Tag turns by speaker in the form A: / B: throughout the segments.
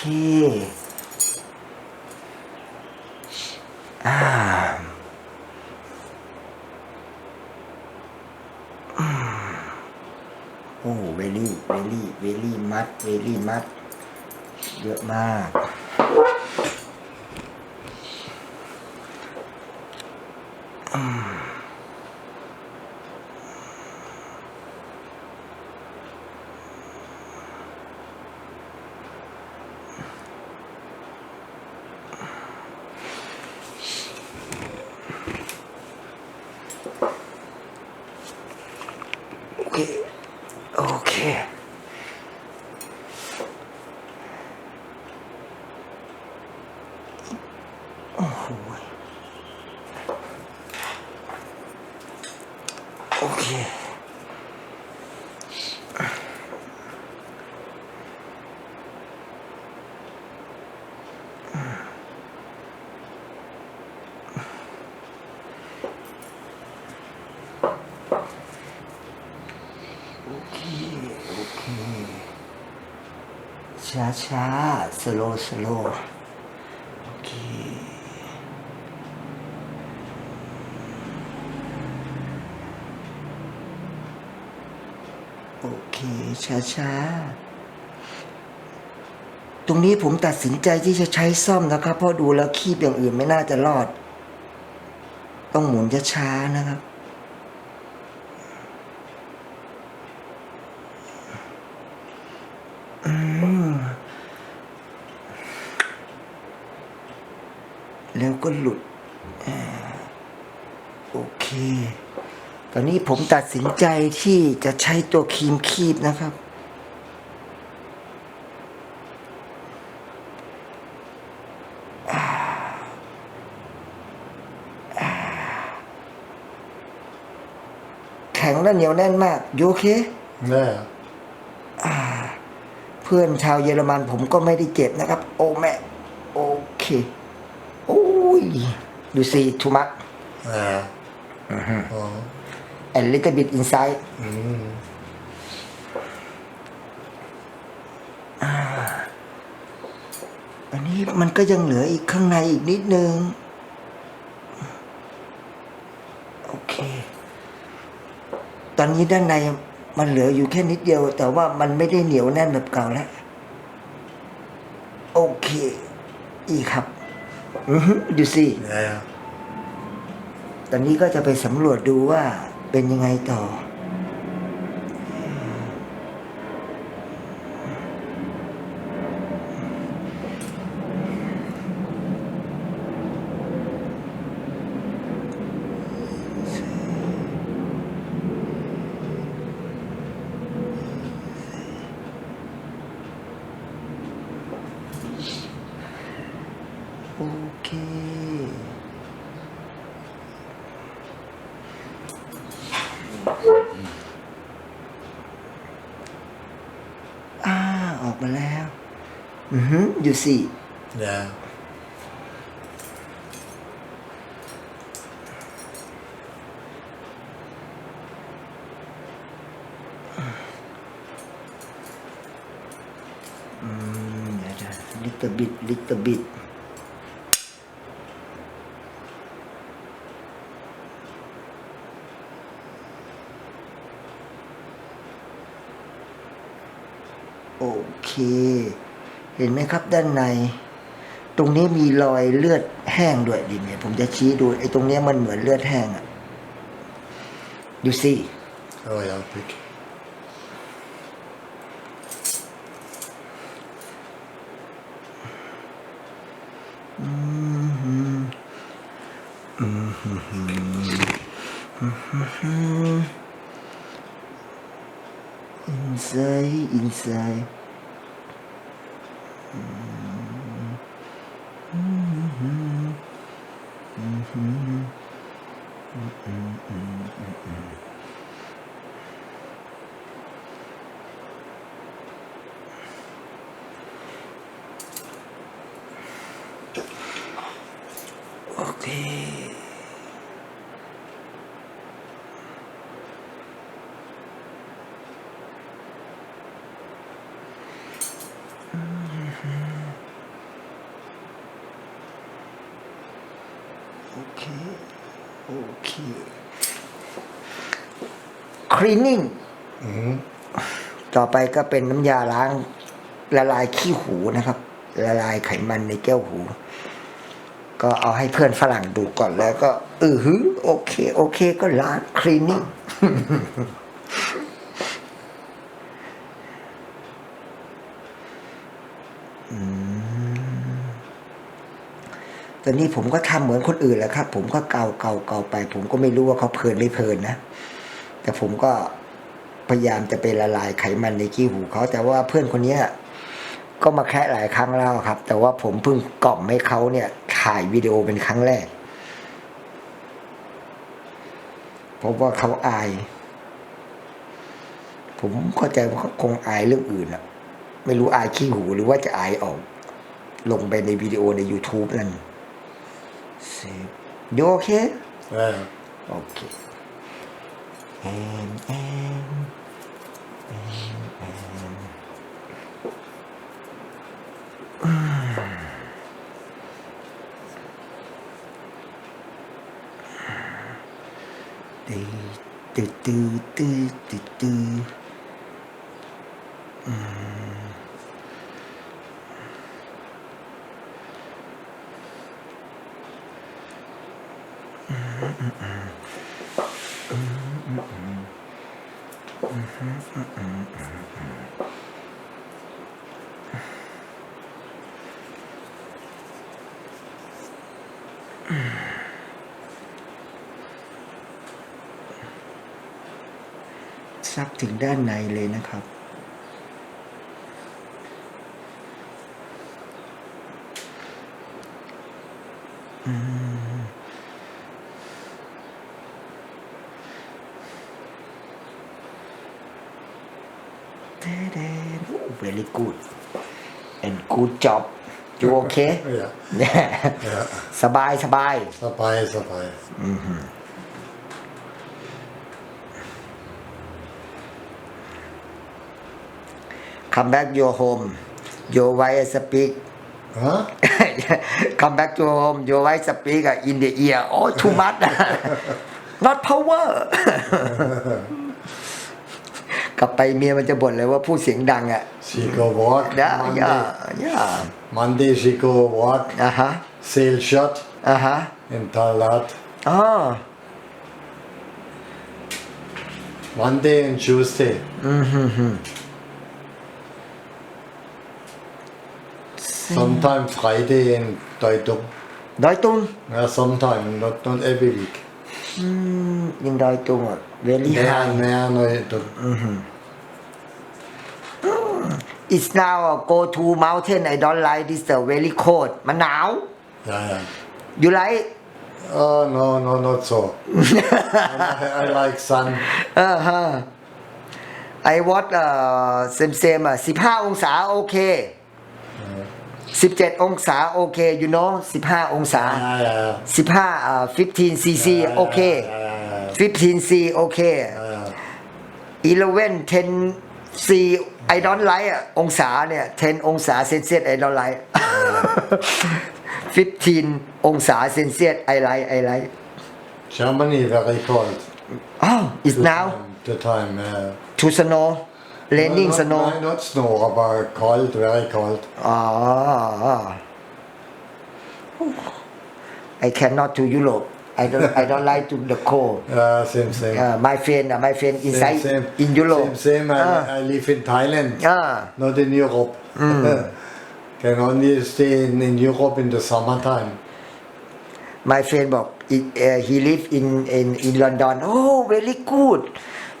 A: คอ่าโอ้เวลี่เวลี่เวลี่มัดเวลี่มัด เยอะมากโอเค โอเค โอ้โห โอเค โอเค โอเค ช้าช้าสโลสโลโอเคโอเคช้าช้าตรงนี้ผมตัดสินใจที่จะใช้ซ่อมนะครับ เพราะดูแล้วคีบอย่างอื่นไม่น่าจะรอด ต้องหมุนช้าๆนะครับ แล้วก็หลุดอโอเค ตอนนี้ผมตัดสินใจที่จะใช้ตัวครีมคีบนะครับ แข็งและเหนียวแน่นมากโยเค
B: Yeah.
A: เพื่อนชาวเยอรมันผมก็ไม่ได้เจ็บนะครับ โอ้แม่โอเคโอ้ยดูสิทูมัก
B: Yeah. Oh.
A: a little bit inside
B: Mm.
A: อันนี้มันก็ยังเหลืออีกข้างในอีกนิดนึง โอเค ตอนนี้ด้านใน มันเหลืออยู่แค่นิดเดียว แต่ว่ามันไม่ได้เหนียวแน่นแบบเก่าแล้ว โอเค อีกครับอือฮึดูสิ
B: Yeah.
A: ตอนนี้ก็จะไปสำรวจดูว่าเป็นยังไงต่อโอ อ่าออกมาแล้ว อือฮึอยู่สิ
B: Yeah.
A: อืมเดี๋ยวจะลิตบิดลิตบิด โอเค เห็นไหมครับด้านใน ตรงนี้มีรอยเลือดแห้งด้วยดิเนี่ยผมจะชี้ดูไอ้ตรงเนี้ยมันเหมือนเลือดแห้งอะดูสิ
B: Oh, yeah, pick.
A: Inside inside โอเค cleaning
B: อืม
A: ต่อไปก็เป็นน้ำยาล้าง ละลายขี้หูนะครับ ละลายไขมันในแก้วหู ก็เอาให้เพื่อนฝรั่งดูก่อนแล้วก็เออหือ โอเค โอเค ก็ล้าง cleaning ตอนนี้ผมก็ทำเหมือนคนอื่นแหละครับ ผมก็เกาเกาเกาไป ผมก็ไม่รู้ว่าเขาเพลินไม่เพลินนะ แต่ผมก็พยายามจะไปละลายไขมันในขี้หูเขาแต่ว่าเพื่อนคนเนี้ยก็มาแค่หลายครั้งแล้วครับ แต่ว่าผมเพิ่งกล่อมให้เขาเนี่ย ถ่ายวิดีโอเป็นครั้งแรกเพราะว่าเขาอาย ผมเข้าใจว่าเขาคงอายเรื่องอื่นอะไม่รู้อายขี้หูหรือว่าจะอายออก ลงไปในวิดีโอใน YouTube นั่น ดูโอเค
B: Ja, ja.
A: โอเคแอนแอนแอนแอนอืมตื้อตื้อตื้อตื้อตื้อตื้ออืม ซักถึงด้านในเลยนะครับอืมเด้เด้ โอ้ very good and good job you okay
B: Ja,
A: เนี่ย
B: ja.
A: สบายสบาย
B: Dabei, dabei.
A: come back your home your wife speak
B: Huh?
A: come back to home your wife speak uh, in the ear oh too much not power กลับไปเมียมันจะบ่นเลยว่าพูดเสียงดังอะ
B: She go walk.
A: ย่าย่า
B: Monday,
A: ย่า
B: Monday she go walk.
A: อ่าฮะ
B: Sail shot
A: อ่าฮะ
B: in Talat.
A: อ๋อ
B: Monday and Tuesday.
A: อืมฮึฮึ
B: Sometime Friday in Deutung.
A: ดอยตุง
B: Yeah, sometime, not not every week.
A: อืมยังดอยตุงอะ very
B: Mehr,
A: high
B: mehr Deutung.
A: It's now a go to mountain I don't like this uh, very cold มันหนาว
B: Yeah, yeah.
A: you like
B: Oh no, no, not so. I, I like sun.
A: เออฮะไอ้วอตเอ่อเซมเซมอะสิบห้าองศาโอเคสิบเจ็ดองศาโอเค you know สิบห้าองศา
B: Yeah, yeah.
A: สิบห้าเอ่อ fifteen cc โอเค
B: Yeah,
A: fifteen c โอเค
B: yeah,
A: eleven ten c I don't like อะองศาเนี่ย ten องศาเซนเซียส I don't like fifteen องศาเซนเซียส I like I like
B: Germany very cold.
A: oh it's
B: The
A: now
B: time, the time. Yeah.
A: to snow raining
B: no, not,
A: snow
B: no, not snow, but cold, very cold.
A: อ๋อ I cannot to Europe I don't I don't like to the cold
B: Yeah, same, same.
A: uh, my friend uh, my friend
B: same,
A: inside
B: same.
A: in Europe
B: Same, same. I,
A: Ah.
B: I live in Thailand,
A: Ah.
B: not in Europe. Can only stay in, in Europe in the summertime.
A: my friend บอก it, uh, he live in in in London oh very good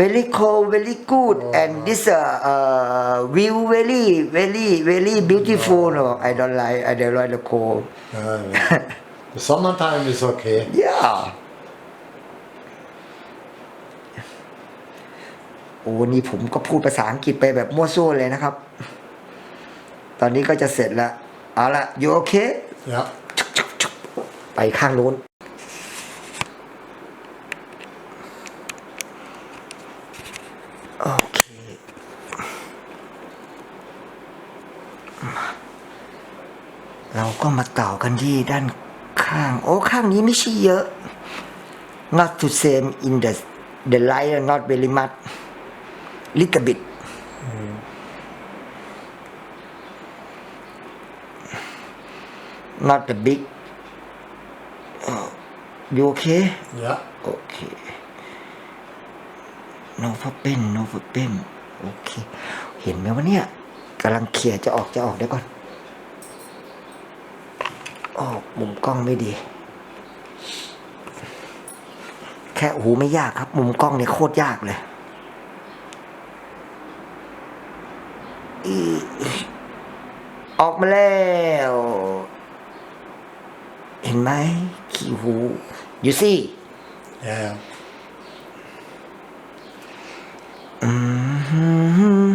A: very cold very good and this uh, uh, view very very very beautiful no I don't like I don't like the cold
B: Yeah, yeah. the summertime is okay.
A: yeah โอ้นี่ผมก็พูดภาษาอังกฤษไปแบบมั่วซั่วเลยนะครับ ตอนนี้ก็จะเสร็จแล้วเอาละอยู่โอเค
B: Yeah.
A: ไปข้างนู้น โอเค เราก็มาต่อกันที่ด้าน ข้าง โอ้ ข้างนี้ไม่ใช่เยอะ not to same in the the light not very much little bit not the big oh, you okay
B: Yeah.
A: โอเค no problem no problem โอเค เห็นไหมว่าเนี่ยกำลังเขี่ยจะออกจะออกเดี๋ยวก่อน ออกมุมกล้องไม่ดี แค่หูไม่ยากครับ มุมกล้องเนี่ยโคตรยากเลยอีออกมาแล้ว เห็นไหมขี้หู you see
B: Yeah.
A: อืม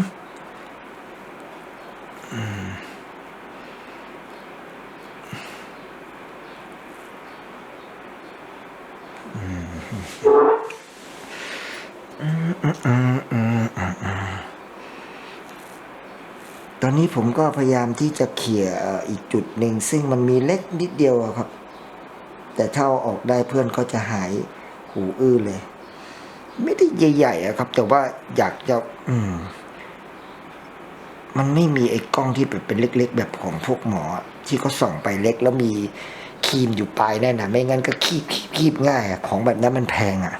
A: ตอนนี้ผมก็พยายามที่จะเขี่ยอีกจุดหนึ่ง ซึ่งมันมีเล็กนิดเดียวครับ แต่ถ้าออกได้เพื่อนก็จะหายหูอื้อเลย ไม่ได้ใหญ่ๆครับ แต่ว่าอยากจะ อืม มันไม่มีไอ้กล้องที่แบบเป็นเล็ก ๆ แบบของพวกหมอ ที่เขาส่องไปเล็กแล้วมี ครีมอยู่ปลายแน่นนะไม่งั้นก็คีบคีบง่ายอะของแบบนั้นมันแพงอะ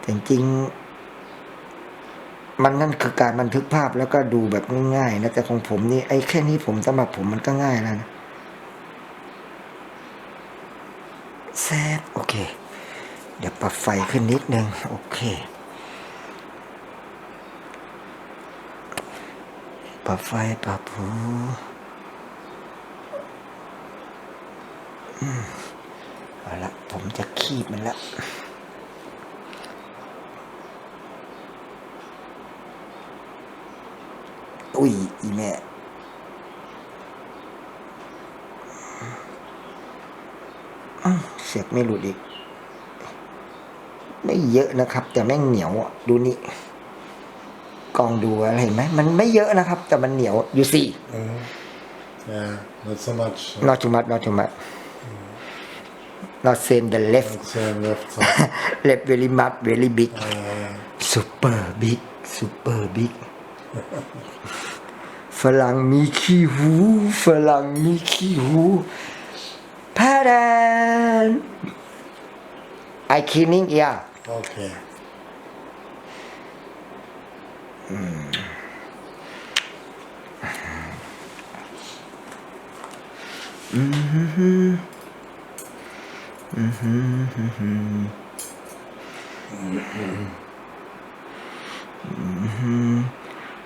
A: แต่จริงๆมันนั่นคือการบันทึกภาพแล้วก็ดูแบบง่ายๆนะแต่ของผมนี่ไอ้แค่นี้ผมสำหรับผมมันก็ง่ายแล้วนะแซบโอเค เดี๋ยวปรับไฟขึ้นนิดนึงโอเคปรับไฟปรับหูอืม เอาละผมจะคีบมันละอุ้ย อีแม่อ้าวเสียบไม่หลุดอีก ไม่เยอะนะครับ แต่แม่งเหนียวอะ ดูนี่กองดูอะไรเห็นไหมมันไม่เยอะนะครับ แต่มันเหนียวอยู่สี่
B: Mhm. Yeah. Not so much.
A: not too much not too much not same the left
B: Not same left side.
A: left very much very big
B: Uh,
A: super big super big ฝรั่งมีขี้หูฝรั่งมีขี้หูพาดาน I cleaning yeah
B: okay.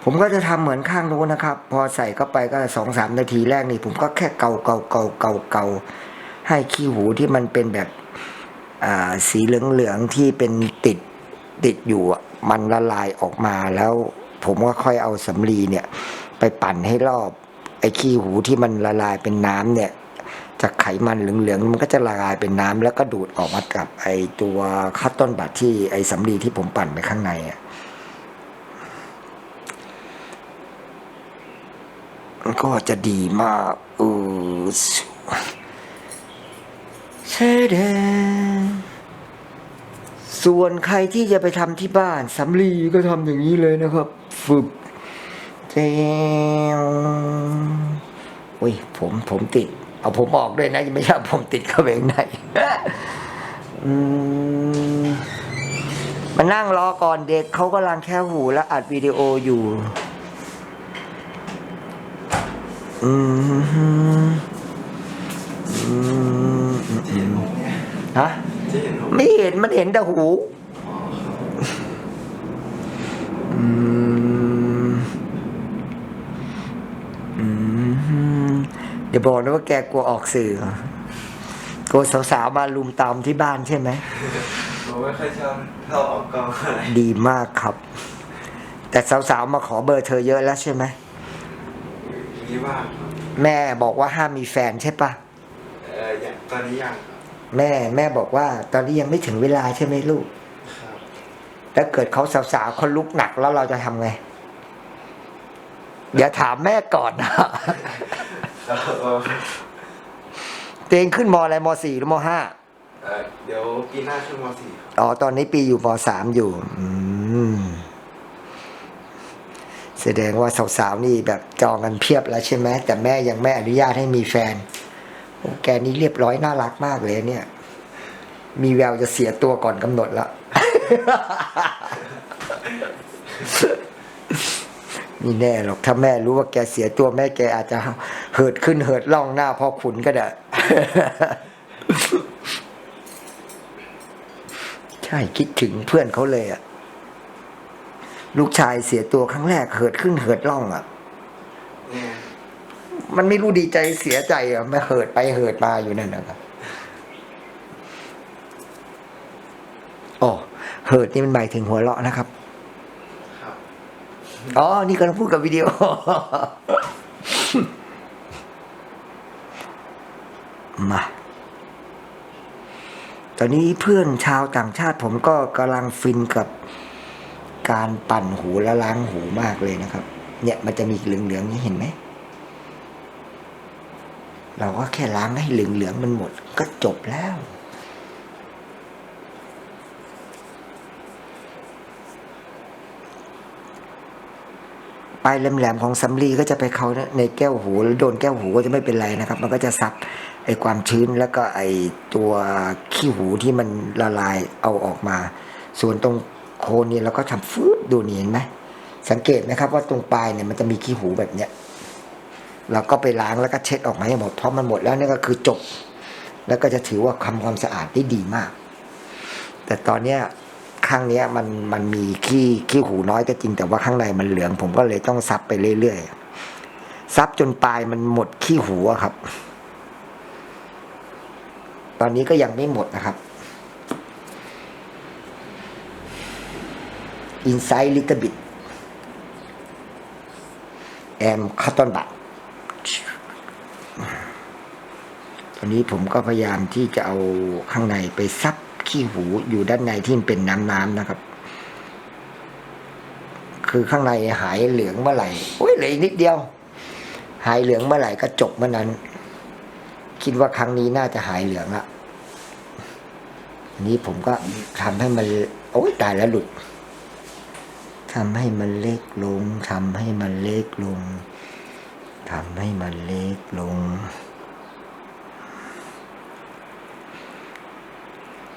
A: ผมก็จะทำเหมือนข้างนู้นนะครับ พอใส่เข้าไปก็สองสามนาทีแรกนี่ ผมก็แค่เกาเกาเกาเกาเกาให้ขี้หูที่มันเป็นแบบอ่าสีเหลืองๆที่เป็นติดติดอยู่มันละลายออกมาแล้ว ผมก็ค่อยเอาสำลีเนี่ย ไปปั่นให้รอบ ไอ้ขี้หูที่มันละลายเป็นน้ำเนี่ย จากไขมันเหลืองๆมันก็จะละลายเป็นน้ำแล้วก็ดูดออกมากับไอตัวคัตต้นบัตรที่ไอสำลีที่ผมปั่นไปข้างในอะก็จะดีมากเออใช่เดส่วนใครที่จะไปทำที่บ้านสำลีก็ทำอย่างนี้เลยนะครับ ฝึกเจวอุ้ยผมผมติด เอาผมออกด้วยนะไม่ใช่ผมติดเข้าไปข้างในมานั่งรอก่อนเด็กเขากำลังแค่หูและอัดวิดีโออยู่ อืมฮึอืมฮะไม่เห็นมันเห็นแต่หู อืมอืม เดี๋ยวบอกนะว่าแกกลัวออกสื่อกลัวสาวๆมาลุมตามที่บ้านใช่ไหม
C: ผมไม่ค่อยชอบเข้าออกกองอะไร
A: ดีมากครับ แต่สาวๆมาขอเบอร์เธอเยอะแล้วใช่ไหม
C: มีบ้างครับ
A: แม่บอกว่าห้ามมีแฟนใช่ปะ
C: เอออย่างตอนนี้ยังครับ
A: แม่แม่บอกว่า ตอนนี้ยังไม่ถึงเวลาใช่ไหมลูก
C: ครับ
A: ถ้าเกิดเขาสาวๆเขาลุกหนักแล้วเราจะทำไง เดี๋ยวถามแม่ก่อนนะ
C: คครับเออ
A: ตัวเองขึ้นมอะไรมสี่หรือมห้า
C: เอ่อเดี๋ยวปีหน้าขึ้นม .4 ครับ
A: อ๋อตอนนี้ปีอยู่มสามอยู่ อืมแสดงว่าสาวๆนี่แบบจองกันเพียบแล้วใช่ไหมแต่แม่ยังไม่อนุญาตให้มีแฟนโอ้แกนี่เรียบร้อยน่ารักมากเลยเนี่ย มีแววจะเสียตัวก่อนกำหนดละ นี่แน่หรอกถ้าแม่รู้ว่าแกเสียตัวแม่แกอาจจะเหิดขึ้นเหิดล่องหน้าพ่อขุนก็ได้ใช่คิดถึงเพื่อนเขาเลยอะลูกชายเสียตัวครั้งแรกเหิดขึ้นเหิดล่องอะ
C: เนี่ย
A: มันไม่รู้ดีใจเสียใจอะม่เหิดไปเหิดมาอยู่นั่นนะครับโอ้เหิดนี่มันหมายถึงหัวเราะนะครับ อ๋อ นี่กำลังพูดกับวิดีโอ มา ตอนนี้เพื่อนชาวต่างชาติผมก็กำลังฟินกับการปั่นหูและล้างหูมากเลยนะครับ เนี่ยมันจะมีเหลืองๆนี่เห็นไหม เราก็แค่ล้างให้เหลืองๆมันหมด ก็จบแล้ว ปลายแหลมๆของสำลีก็จะไปเขาในแก้วหูแล้วโดนแก้วหูก็จะไม่เป็นไรนะครับ มันก็จะซับไอความชื้นแล้วก็ไอตัวขี้หูที่มันละลายเอาออกมา ส่วนตรงโคนนี่เราก็ทำฟืดดูนี่เห็นไหมสังเกตไหมครับว่าตรงปลายเนี่ยมันจะมีขี้หูแบบเนี้ยเราก็ไปล้างแล้วก็เช็ดออกมาให้หมดเพราะมันหมดแล้วนี่ก็คือจบ แล้วก็จะถือว่าทำความสะอาดได้ดีมาก แต่ตอนเนี้ย ข้างเนี้ยมันมันมีขี้ขี้หูน้อยก็จริงแต่ว่าข้างในมันเหลือง ผมก็เลยต้องซับไปเรื่อยๆซับจนปลายมันหมดขี้หูครับ ตอนนี้ก็ยังไม่หมดนะครับ inside little bit and cotton bud ตอนนี้ผมก็พยายามที่จะเอาข้างในไปซับ ขี้หูอยู่ด้านในที่มันเป็นน้ำน้ำๆนะครับ คือข้างในหายเหลืองเมื่อไหร่โอ้ยเหลืออีกนิดเดียว หายเหลืองเมื่อไหร่ก็จบเมื่อนั้น คิดว่าครั้งนี้น่าจะหายเหลืองละอันนี้ผมก็ทำให้มัน โอ้ยตายแล้วหลุดทำให้มันเล็กลงทำให้มันเล็กลงทำให้มันเล็กลง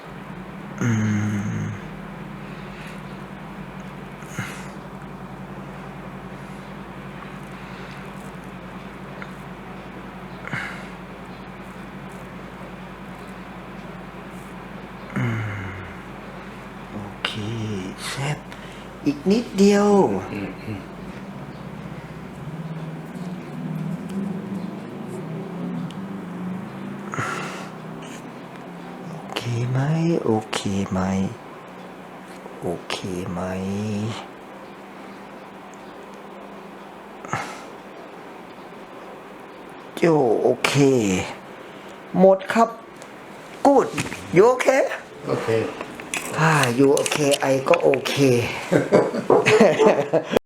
A: อืมอืม โอเคแซบอีกนิดเดียว โอเคไหมโอเค ไหม โอเคไหม โจโอเค หมดครับ กูดยูโอเค
B: Okay.
A: อ่ายูโอเคไอก็โอเค